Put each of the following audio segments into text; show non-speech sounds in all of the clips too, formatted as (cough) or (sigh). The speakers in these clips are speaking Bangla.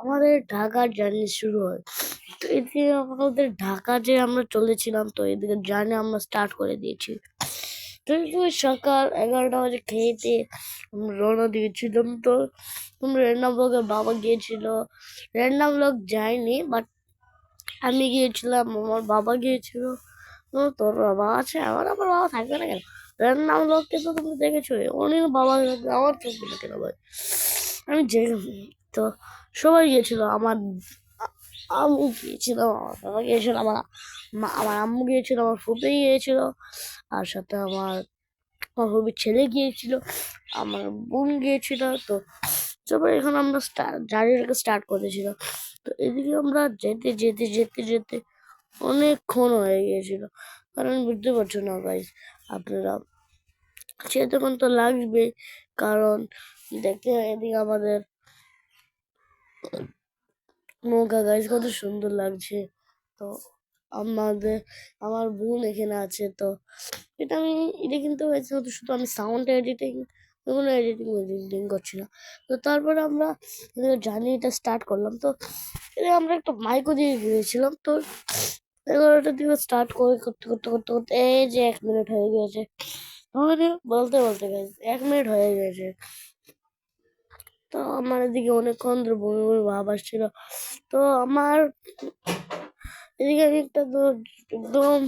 আমাদের ঢাকার জার্নি শুরু হয়। তো এদিকে আমাদের ঢাকা যে আমরা চলেছিলাম, তো এদিকে জার্নি আমরা স্টার্ট করে দিয়েছি। তো সকাল এগারোটা বাজে খেয়েতে আমরা রওনা দিয়েছিলাম। তো র্যান্ডাম ব্লগের বাবা গিয়েছিল। র্যান্ডাম ব্লগ যায়নি বাট আমি গিয়েছিলাম, আমার বাবা গিয়েছিল। তোর বাবা আছে, আমার আমার বাবা থাকবে না কেন? র্যান্ডাম ব্লগকে তো তুমি দেখেছ অনেক বাবা আমার চোখ কেন ভাই? আমি যে তো সবাই গিয়েছিল, আমার আম্মু গিয়েছিল, আমার বাবা গিয়েছিল, আমার আমার আম্মু গিয়েছিল, আমার ফুপি গিয়েছিল, আর সাথে আমার আমার ফুপির ছেলে গিয়েছিল, আমার বোন গিয়েছিল, তো তারপরে এখানে আমরা জার্নিটাকে স্টার্ট করেছিল। তো এদিকে আমরা যেতে যেতে যেতে যেতে অনেকক্ষণ হয়ে গিয়েছিল। কারণ বুঝতে পারছ না গাইজ আপনারা, সে তখন তো লাগবে কারণ দেখতে এদিকে আমাদের নৌকা গাইজ কত সুন্দর লাগছে। তো আমাদের, আমার বোন এখানে আছে, তো এটা আমি এটা কিন্তু হয়েছে শুধু আমি সাউন্ড এডিটিং কোনো এডিটিং এডিটিং করছি না। তো তারপরে আমরা জার্নিটা স্টার্ট করলাম। তো এটা আমরা একটা মাইকও দিয়ে গিয়েছিলাম, তো এগারোটার দিকে স্টার্ট করে করতে করতে করতে করতে এই যে এক মিনিট হয়ে গেছে আমাদের বলতে বলতে গেছে এক মিনিট হয়ে গেছে তো আমার এদিকে অনেকক্ষণ ধরে বমি বমি ভাব আসছিল। তো আমার এদিকে আমি একটা একদম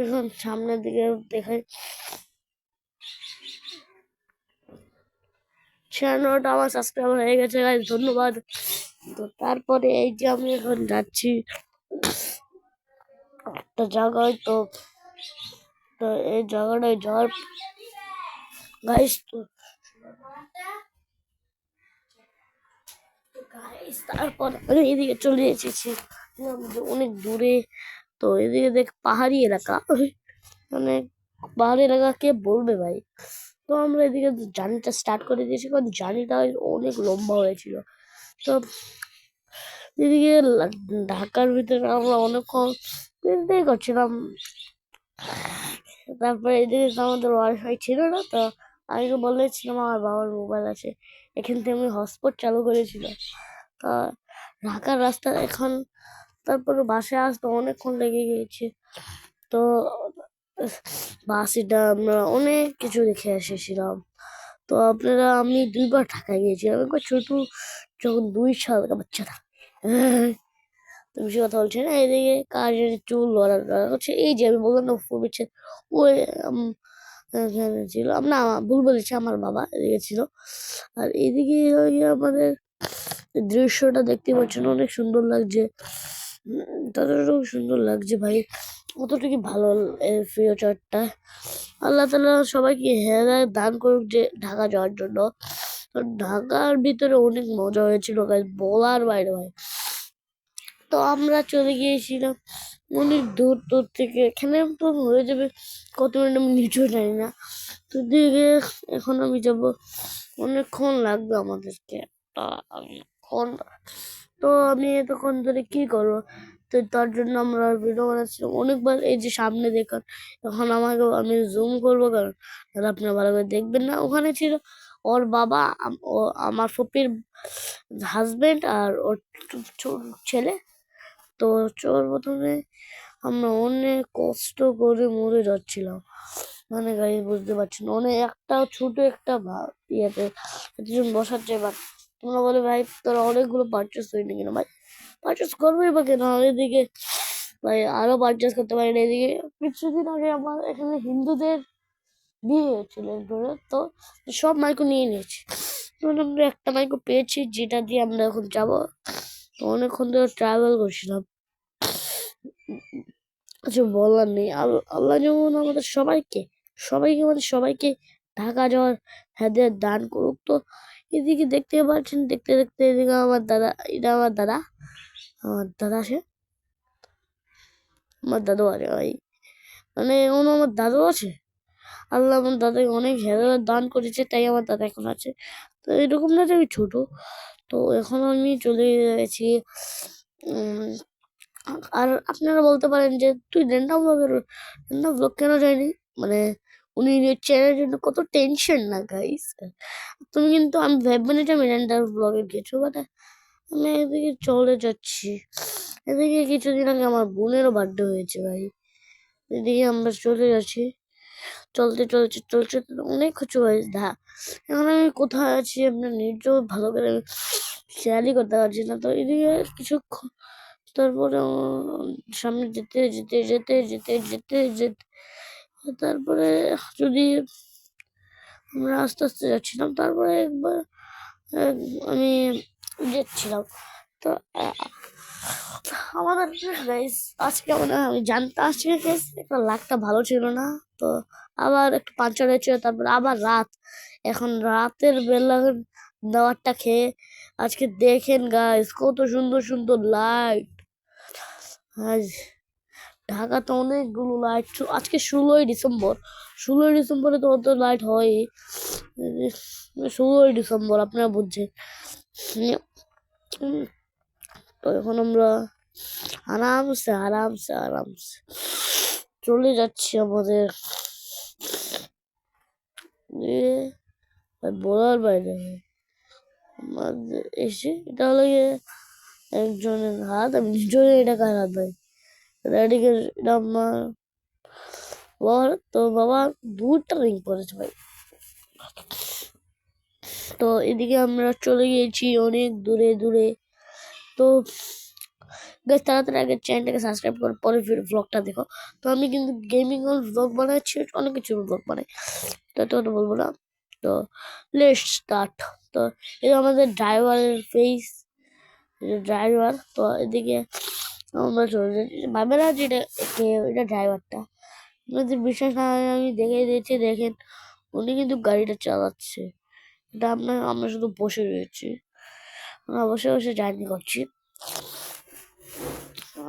এখন সামনের দিকে দেখাই। ছিয়ান্নটা আমার সাবস্ক্রাইবার হয়ে গেছে গাইজ ধন্যবাদ। তো তারপরে এই যে আমি এখন যাচ্ছি একটা জায়গায়, তো তো এই জায়গাটায় যাওয়ার গাইজ তো গাইস তারপর এদিকে চলে এসেছি। অনেক দূরে। তো এদিকে দেখ, পাহাড়ি এলাকা। মানে পাহাড়ি এলাকা কে বলবে ভাই? তো আমরা এদিকে জার্নিটা স্টার্ট করে দিয়েছি। কারণ জার্নিটা অনেক লম্বা হয়েছিল। তো এদিকে ঢাকার ভিতরে আমরা অনেকক্ষণ এদিকে করছিলাম। তারপরে এদিকে আমাদের ওয়াইফাই ছিল না, তো আমি বলেছিলাম আমার বাবার মোবাইল আছে। এখান থেকে আমি হটস্পট চালু করেছিলাম। তা ঢাকার রাস্তা এখন তারপরে বাসে আসতে অনেকক্ষণ লেগে গিয়েছে। তো বাসিটা আমরা অনেক কিছু দেখে এসেছিলাম। তো আপনারা, আমি দুইবার ঢাকায় গিয়েছিলাম একবার ছোট, যখন দুই সাল বাচ্চা তুমি সে কথা বলছি না, এদিকে কাজের চুল লড়া হচ্ছে। এই যে আমি বললাম না, ফুল বিচ্ছে ওই ছিল। না, ভুল বলেছি, আমার বাবা এদিকে ছিল। আর এদিকে আমাদের দৃশ্যটা দেখতে পাচ্ছেন অনেক সুন্দর লাগছে। ততটুকু সুন্দর লাগছে ভাই। কতটুকু ভালো ফিউচারটা আল্লাহ তালা সবাইকে হেদায় দান করুক যে ঢাকা যাওয়ার জন্য। ঢাকার ভিতরে অনেক মজা হয়েছিল guys, বলার বাইরে ভাই। তো আমরা চলে গিয়েছিলাম অনেক দূর দূর থেকে। এখানে তো হয়ে যাবে কত মিনিট আমি নিজেও জানি না। তো দিকে এখন আমি যাব। অনেকক্ষণ লাগবে আমাদেরকে। তা অনেকক্ষণ তো আমি এতক্ষণ ধরে কি করব? তো তার জন্য আমরা ভিডিও বানাচ্ছিলাম অনেকবার, এই যে সামনে দেখুন, এখন আমাকে আমি জুম করব কারণ তাহলে আপনারা ভালো করে দেখবেন না। ওখানে ছিল ওর বাবা ও, আমার ফুপির হাজবেন্ড আর ওর ছেলে। তো চোর প্রথমে আমরা অনেক কষ্ট করে মরে যাচ্ছিলাম। মানে গাড়ি বুঝতে পারছি না অনেক একটা ছোট একটা ইয়েতে এতজন বসার জায়গা তোমরা বলে ভাই, তোরা অনেকগুলো পারচেস হয়নি কেন? ভাই পারচেস করবোই বা কেন? এদিকে, ভাই, আরও পারচেস করতে পারি না এদিকে। কিছুদিন আগে আমার এখানে হিন্দুদের বিয়ে হয়েছিল তো সব মাইকো নিয়ে নিয়েছি। তখন আমরা একটা মাইকো পেয়েছি, যেটা দিয়ে আমরা এখন যাব। অনেকক্ষণ ধরে ট্রাভেল করছিলাম। কিছু বলার নেই। আল- আল্লাহ যেমন আমাদের সবাইকে সবাইকে মানে সবাইকে ঢাকা যাওয়ার হেদের দান করুক, তো এদিকে দেখতে পাচ্ছেন, দেখতে দেখতে এদিকে আমার দাদা, এটা আমার দাদা আমার দাদা সে। আমার দাদু আছে ভাই মানে এমন আমার দাদু আছে। আল্লাহ আমার দাদাকে অনেক হেদায়ত দান করেছে, তাই আমার দাদা এখন আছে। তো এরকম না যে আমি ছোটো। তো এখন আমি চলে গেছি আর আপনারা বলতে পারেন যে তুই র্যান্ডাম ব্লগের র্যান্ডাম ব্লগ কেন যায়নি? মানে উনি চ্যানেলের জন্য কত টেনশন না গাইস তুমি কিন্তু, আমি ভেবে না যে আমি র্যান্ডাম ব্লগে গেছো বাট আমি এদিকে চলে যাচ্ছি। এদিকে কিছুদিন আগে আমার বোনেরও বার্থডে হয়েছে, ভাই। এদিকে আমরা চলে যাচ্ছি। চলতে চলতে চলতে অনেক কিছু হয়েছে দা এখন আমি কোথায় আছি আপনার নিজেও ভালো করে খেয়ালই করতে পারছি না। তো এদিকে কিছু তারপরে সামনে যেতে যেতে যেতে যেতে যেতে যেতে তারপরে যদি আমরা আস্তে আস্তে যাচ্ছিলাম, তারপরে একবার আমি যাচ্ছিলাম তো আমাদের গাইস আজকে মানে আমি জানতাম আজকে গাইস একটা লাকটা ভালো ছিল না। তো আবার একটু পাঞ্চার হয়েছিল, তারপর আবার রাত। এখন রাতের বেলা দাওয়াতটা খেয়ে আজকে দেখেন গাইস কত সুন্দর সুন্দর লাইট আজ ঢাকাতে অনেকগুলো লাইট আজকে ষোলোই ডিসেম্বর। ষোলোই ডিসেম্বরে তো অত লাইট হয় ষোলোই ডিসেম্বর, আপনারা বুঝছেন। তো এখন আমরা আরামসে আরামসে আরামসে চলে যাচ্ছি আমাদের। বলার বাইরে আমাদের এসে এটা হলো একজনের হাত, আমি নিজের এটা কার হাত ভাই। এটা আমার বাবার তো বাবা দুটা রিং পরেছে ভাই। তো, এদিকে আমরা চলে গিয়েছি অনেক দূরে দূরে। তো বেশ তাড়াতাড়ি আগে চ্যানেলটাকে সাবস্ক্রাইব করে, পরে ব্লগটা দেখো। তো, আমি কিন্তু গেমিং ব্লগ বানাচ্ছি, অনেক কিছু ব্লগ বানাই। তো তো বলব না। তো লেট স্টার্ট তো এটা আমাদের ড্রাইভারের ফেস ড্রাইভার তো, এদিকে আমরা চলে যাচ্ছি ভাবে না এটা কে এটা ড্রাইভারটা আপনাদের বিশ্বাস না আমি দেখে দিয়েছি, দেখেন। উনি কিন্তু গাড়িটা চালাচ্ছে। এটা আপনার আমরা শুধু বসে রয়েছি। আমরা বসে বসে জার্নি করছি।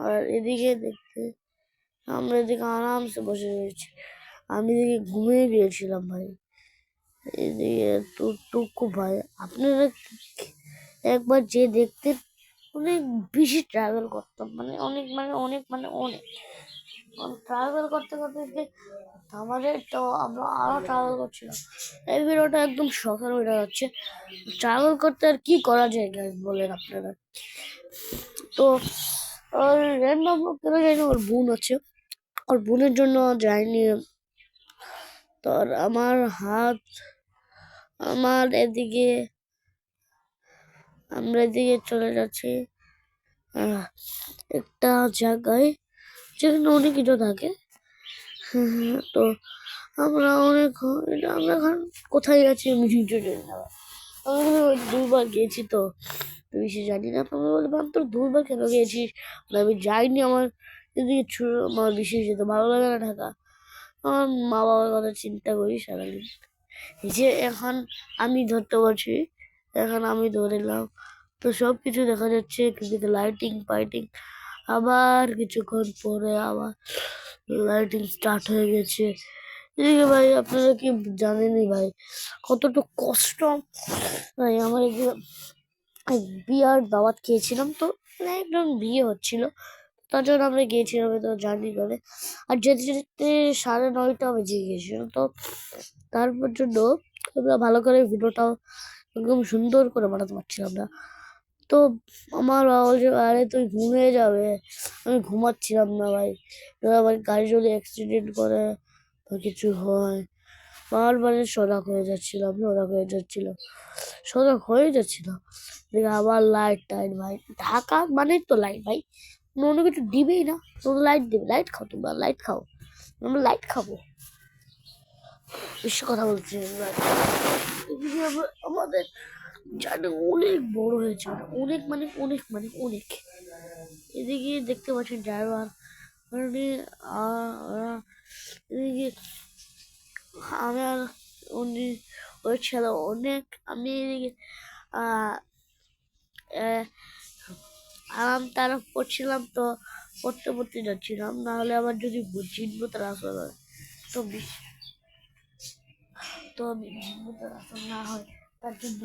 আর এদিকে দেখতে, আমরা এদিকে আরামসে বসে রয়েছি। আমি এদিকে ঘুমিয়ে গিয়েছিলাম ভাই। এদিকে টুকু ভাই আপনারা একবার যে দেখতে অনেক বেশি ট্রাভেল করতাম মানে অনেক মানে অনেক মানে অনেক। ট্রাভেল করতে করতে আমাদের তো আমরা আরও ট্রাভেল করছিলাম। এই ভিডিওটা একদম শখের ভিডিও হচ্ছে। ট্রাভেল করতে আর কি করা যায় guys, বলেন আপনারা? তো র্যান্ডম কেন জানি না, ওর বোন আছে। ওর বোনের জন্য যায়নি তো আর আমার হাত, আমার এদিকে আমরা এদিকে চলে যাচ্ছি। একটা জায়গায় যেখানে অনেক কিছু থাকে। হ্যাঁ, তো আমরা অনেক আমরা এখন কোথায় যাচ্ছি আমি নিজেও জানি না। আমি দুবার গিয়েছি তো। বেশি জানি না আমি বললাম তোর দুবার কেন গিয়েছিস? আমি যাইনি আমার এদিকে ছু- আমার বেশি যেতে ভালো লাগে না ঢাকা। আমার মা বাবার কথা চিন্তা করি সারাদিন। যে এখন আমি ধরতে পারছি এখন আমি ধরে নিলাম তো সব কিছু দেখা যাচ্ছে, কিন্তু লাইটিং ফাইটিং আবার কিছুক্ষণ পরে আবার লাইটিং স্টার্ট হয়ে গেছে। এদিকে ভাই, আপনারা কি জানেনই ভাই কতটুকু কষ্ট। ভাই, আমার এদিকে এক বিয়ার দাওয়াত খেয়েছিলাম, তো একদম বিয়ে হচ্ছিল। তার জন্য আমরা গিয়েছিলাম তো জার্নি করে আর যেতে যেতে সাড়ে নয়টা বেজে গিয়েছিলাম তো তারপর জন্য আমরা ভালো করে ভিডিওটাও একদম সুন্দর করে বানাতে পারছিলাম না। তো আমার বাবা বলছে, আরে, তুই ঘুমিয়ে যাবে। আমি ঘুমাচ্ছিলাম না ভাই। আবার গাড়ি যদি অ্যাক্সিডেন্ট করে বা কিছু হয়। বারবার সজাগ হয়ে যাচ্ছিলাম সজাগ হয়ে যাচ্ছিলাম সজাগ হয়ে যাচ্ছিলাম দেখে আবার লাইট টাইট ভাই। ঢাকা মানে তো লাইট ভাই। অন্য কিছু দিবেই না। তোমরা লাইট দেবে। লাইট খাও তোমরা লাইট খাও। আমরা লাইট খাব। বিশ্ব কথা বলছি আমরা আমাদের জানে অনেক বড় হয়েছে অনেক মানে অনেক মানে অনেক। এদিকে দেখতে পাচ্ছেন ড্রাইভার। মানে এদিকে আমার উনি ওই ছেলে অনেক, আমি এদিকে আরাম তারা পড়ছিলাম তো, পড়তে পড়তে যাচ্ছিলাম। নাহলে আবার যদি চিনবো তারা আসল, তো তো আমি না হয় তার জন্য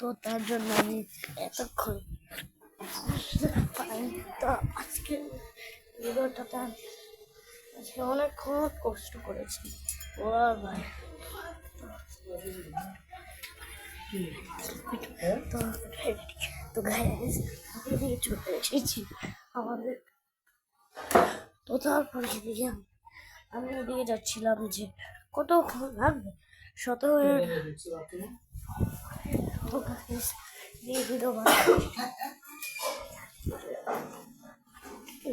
তো তার জন্য আমি এতক্ষণ তো আজকে ভিডিওটাতে আমি আজকে অনেকক্ষণ কষ্ট করেছি। ও ভাই। তো তো গাইস এদিকে চলে এসেছি আমাদের তো তারপরে এদিকে আমি ওদিকে যাচ্ছিলাম যে কতক্ষণ লাগবে? সতেরো ভিডিও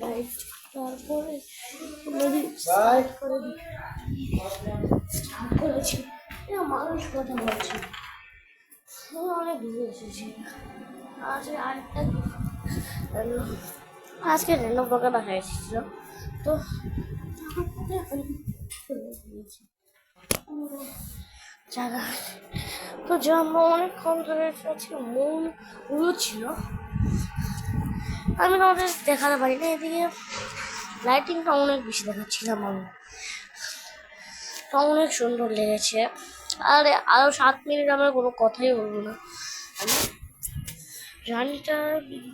লাইট তারপরে করেছি। মানুষ কথা বলছি? অনেক দূরে এসেছি। আজকে আরেকটা আজকে রেনো দেখা এসেছিল। তো জায়গা। তো জামা অনেকক্ষণ ধরে আজকে মন ছিল। আমি তোমাদের দেখাতে পারি না, এদিকে লাইটিংটা অনেক বেশি দেখাচ্ছিলাম আমি। অনেক সুন্দর লেগেছে। আর আরও সাত মিনিট আমরা কোনো কথাই বলব না। আমি জার্নিটা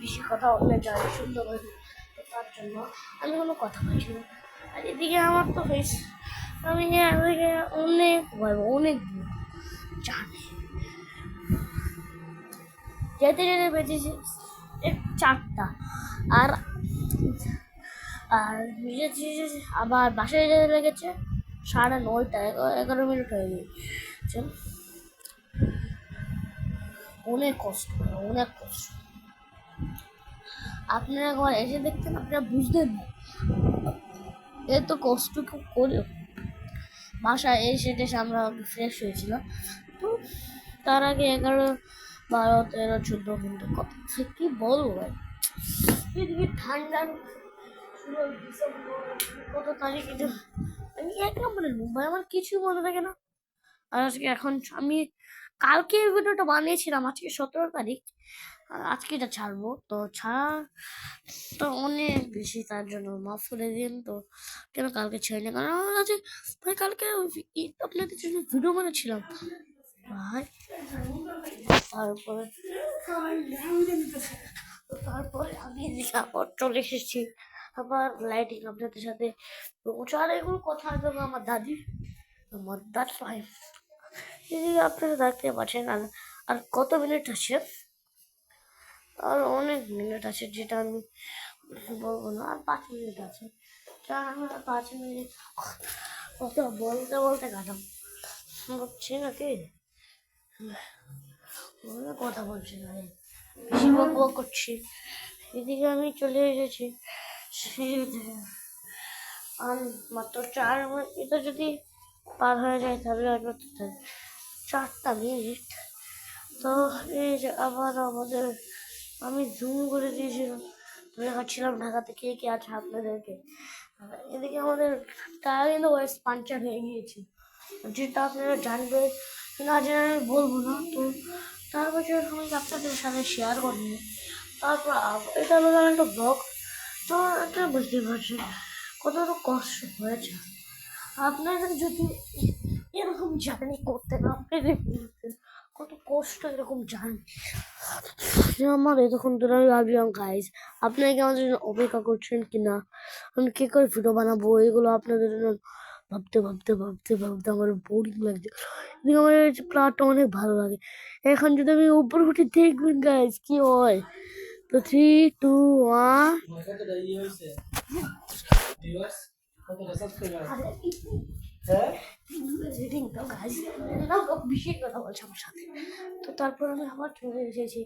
বেশি কথা হবে জার্নি সুন্দর তো তার জন্য আমি কোনো কথা বলছি না। আর এদিকে আমার তো হয়েছে। আমি এদিকে অনেক ভয়, অনেক জার্নি যেতে যেতে বেঁচেছি চারটা। আর আর বুঝেছি আবার বাসায় যেতে লেগেছে সাড়ে নয়টা, এগা- এগারো মিনিট হয়ে গেছে অনেক কষ্ট অনেক কষ্ট। আপনারা একবার এসে দেখতেন, আপনারা বুঝতেন না। এত কষ্ট কেউ করে বাসায় এসে টেসে আমরা ফ্রেশ হয়েছিলাম। তো তার আগে এগারো, বারো, তেরো, চোদ্দ ঘণ্টা কত কি বলব ভাই? এদিকে ঠান্ডা কত তারিখ আমি এক নম্বরে মুম্বাই আমার কিছু মনে থাকে না। আর আজকে এখন আমি কালকে ভিডিওটা বানিয়েছিলাম, আজকে সতেরো তারিখ। আজকে এটা ছাড়বো। তো ছাড়া তো অনেক বেশি তার জন্য মাফ করে দিন। তো কেন কালকে ছেড়ে না কারণ আমার কাছে ভাই কালকে আপনাদের জন্য ভিডিও বানাচ্ছিলাম। ভাই, তারপরে তারপরে আমি এদিকে আবার চলে এসেছি। আবার লাইটিং আপনাদের সাথে। প্রচার এগুলো কথা হয়তো আমার দাদি, আমার দাদ ভাই। এদিকে আপনারা দেখতে পাচ্ছেন আর কত মিনিট আছে? আর অনেক মিনিট আছে যেটা আমি বলব না, আর পাঁচ মিনিট আছে। যা আমি পাঁচ মিনিট কথা বলতে বলতে কাটাম বুঝছি নাকি কথা বলছি না। বেশি বক বক করছি। এদিকে আমি চলে এসেছি। আর মাত্র চার এটা যদি পার হয়ে যায় তাহলে আর মাত্র চারটা মিনিট। তো এই যে আবার আমাদের আমি জুম করে দিয়েছিলাম। দেখাচ্ছিলাম ঢাকা থেকে কে কে আছে আপনাদেরকে। এদিকে আমাদের টায়ার কিন্তু ওয়েস পাঞ্চার হয়ে গিয়েছে। যেটা আপনারা জানবে, না জেনে আমি বলব না। তো তার বছর আমি আপনাদের সাথে শেয়ার করিনি তারপর এটা হলো একটা ব্লগ তো এটা বুঝতে পারছেন কতটা কষ্ট হয়েছে। আপনাদের যদি এরকম জার্নি করতে না পেরে কত কষ্ট এরকম জার্নি আমার এতক্ষণ ধরে আমি ভাবলাম গাইজ আপনারা কি আমাদের জন্য অপেক্ষা করছেন কি না? আমি কে করে ভিডিও বানাবো? এগুলো আপনাদের জন্য ভাবতে ভাবতে ভাবতে ভাবতে আমার বোরিং লাগছে। এদিকে আমার প্লাটটা অনেক ভালো লাগে। এখন যদি আমি উপরে উঠে দেখবেন গাইজ কি হয়? তো থ্রি টু ওয়ান ইয়ে হ্যাঁ রিডিং তো গাইজ বিশেষ কথা বলছে আমার সাথে তো তারপর আমি আবার চলে এসেছি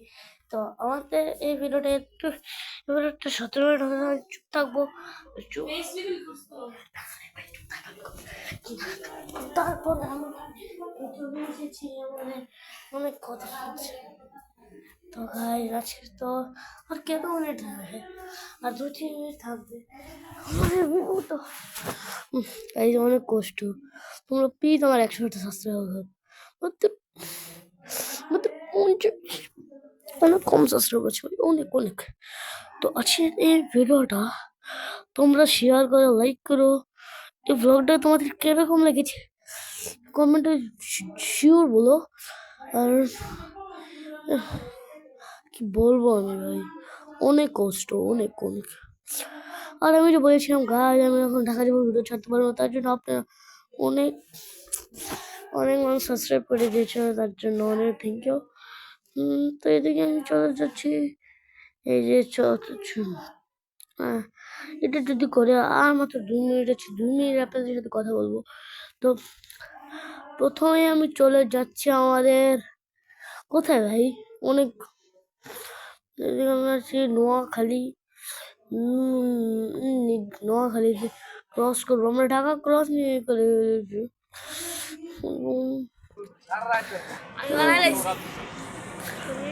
তো আমাদের এই ভিডিওটা একটু এবার একটা সতেরো মিনিট হতে হবে, চুপ থাকব চুপ তারপরে আমি এসেছি আমাদের অনেক কথা আছে তো গাই আছে তো আর কেন মিনিট থাকবে? আর দু তিন মিনিট থাকবে। তো এই যে অনেক কষ্ট। তোমরা প্লিজ আমার একশোটা সাবস্ক্রাইব করো। মাত্র মাত্র পঞ্চাশ অনেক কম সাবস্ক্রাইব আছে ভাই, অনেক অনেক। তো আজকে এই ভিডিওটা তোমরা শেয়ার করো লাইক করো। এই ব্লগটা তোমাদের কীরকম লেগেছে? কমেন্টে শিওর বলো। আর কি বলব আমি ভাই? অনেক কষ্ট, অনেক অনেক। আর আমি যে বলেছিলাম গাছ আমি এখন ঢাকা যাব, ভিডিও ছাড়তে পারব তার জন্য আপনারা অনেক অনেক মানুষ সাবস্ক্রাইব করে দিয়েছে তার জন্য অনেক থ্যাংক ইউ তো এদিকে আমি চলে যাচ্ছি। এই যে চ- এটা যদি করে, আর মাত্র দুই মিনিট আছে, দুই মিনিট আপনাদের সাথে কথা বলব। তো প্রথমে আমি চলে যাচ্ছি আমাদের কোথায় ভাই? অনেক আমরা আছি নোয়াখালী উম, উম, নোয়াখালী ক্রস করব। আমরা ঢাকা ক্রস নিয়ে করে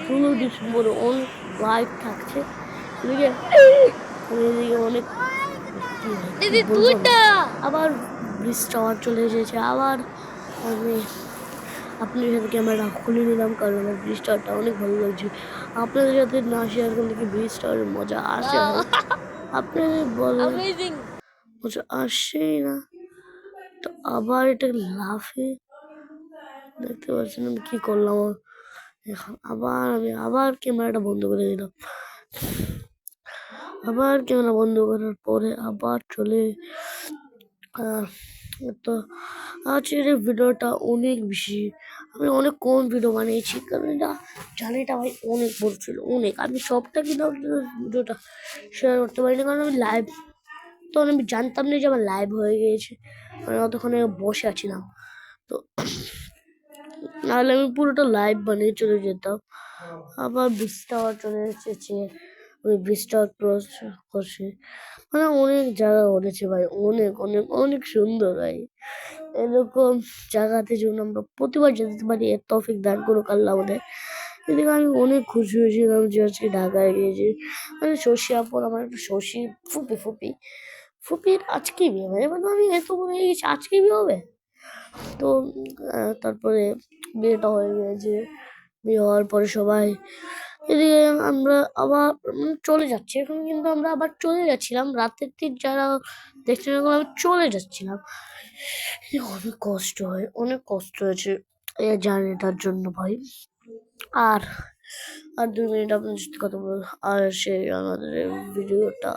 ষোলো ডিসেম্বরে অনেক লাইট থাকছে। এদিকে অনেক? আবার ব্রিজ টাওয়ার চলে এসেছে। আবার আমি আপনার সাথে ক্যামেরা খুলে নিলাম? কারণ আমার ব্রিজ টাওয়ারটা অনেক ভালো লাগছে। আপনাদের সাথে না শেয়ার করলে কি ব্রিজ টাওয়ারের মজা আসে? (laughs) আপনাদের বলেন। মজা আসেই না। তো আবার এটা লাফে। দেখতে পাচ্ছেন আমি কী করলাম? এখন আবার আমি আবার ক্যামেরাটা বন্ধ করে দিলাম। আবার ক্যামেরা বন্ধ করার পরে আবার চলে আহ, তো আজকের ভিডিওটা অনেক বেশি, আমি অনেক কম ভিডিও বানিয়েছি, কারণ এটা জানিটা ভাই অনেক বড় ছিল, অনেক। আমি সবটা কিন্তু ভিডিওটা শেয়ার করতে পারিনি, কারণ আমি লাইভ তখন আমি জানতাম না যে আমার লাইভ হয়ে গিয়েছে, আমি অতক্ষণে বসে আছিলাম। তো নাহলে আমি পুরোটা লাইভ বানিয়ে চলে যেতাম, আবার ব্রিজ টাওয়ার চলে এসেছে ওই ব্রিজ টাওয়ার ক্রস করছে। মানে অনেক জায়গা ঘুরেছে ভাই, অনেক অনেক অনেক সুন্দর ভাই। এরকম জায়গাতে যেন আমরা প্রতিবার যেতে পারি, এর তফিক দান করুক আল্লাহ আমাদের। এদিকে আমি অনেক খুশি হয়েছিলাম যে আজকে ঢাকায় গিয়েছি। মানে শশী আপুর আমার একটা শশী ফুপি ফুপি। ফুপির আজকে বিয়ে মানে মানে আমি এত বলে গেছি, আজকে বিয়ে হবে? তো তারপরে বিয়েটা হয়ে গিয়েছে। বিয়ে হওয়ার পরে সবাই এদিকে আমরা আবার চলে যাচ্ছি। এখন কিন্তু আমরা আবার চলে যাচ্ছিলাম রাতের দিক যারা এখন আমি চলে যাচ্ছিলাম। অনেক কষ্ট হয়, অনেক কষ্ট হয়েছে এই জার্নিটার জন্য ভাই। আর আর দুই মিনিট আপনার সাথে কথা বল আর সেই আমাদের ভিডিওটা